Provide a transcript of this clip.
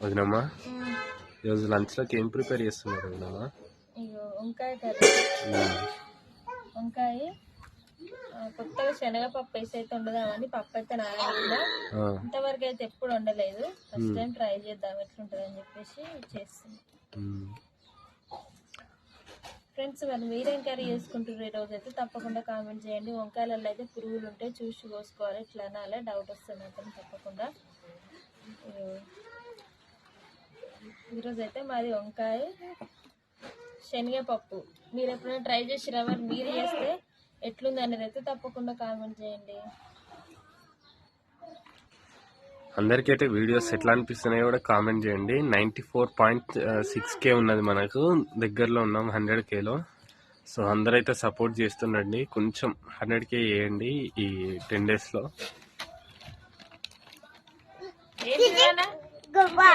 వదినమ్మా? మ్మ్. ఈరోజు లంచ్లోకి ఏం ప్రిపేర్ చేస్తున్నారు వదినమ్మా? వంకాయ కర్రీ. వంకాయ కొత్తగా శనగపప్పు వేసి అయితే వండుదామని పప్పు అయితే నానబెట్టినా. ఆ, ఇంతవరకు అయితే ఎప్పుడు వండలేదు. ఫస్ట్ టైం ట్రై చేద్దాం ఎట్లుంటుంది అని చెప్పేసి చేస్తుంది మ్మ్. ఫ్రెండ్స్ మరి మీరేం కర్రీ చేసుకుంటారు ఈ రోజు అయితే తప్పకుండా కామెంట్ చేయండి. వంకాయలలో అయితే పురుగులు ఉంటే చూసి కోసుకోవాలి. ఇట్లా అనాలే? డౌట్ వస్తుంది అతను తప్పకుండా. ఈరోజు అయితే మాది వంకాయ శనగపప్పు. మీరు ఎప్పుడైనా ట్రై చేసిరా మరి? మీరు చేస్తే ఎట్లుంది అనేది అయితే తప్పకుండా కామెంట్ చేయండి. అందరికైతే వీడియోస్ ఎట్లా అనిపిస్తున్నాయో కూడా కామెంట్ చేయండి. Ninety four point six K ఉన్నది మనకు. దగ్గరలో ఉన్నాం హండ్రెడ్ కేలో. సో అందరైతే సపోర్ట్ చేస్తుండండి. కొంచెం హండ్రెడ్ కే వేయండి ఈ టెన్ డేస్లో?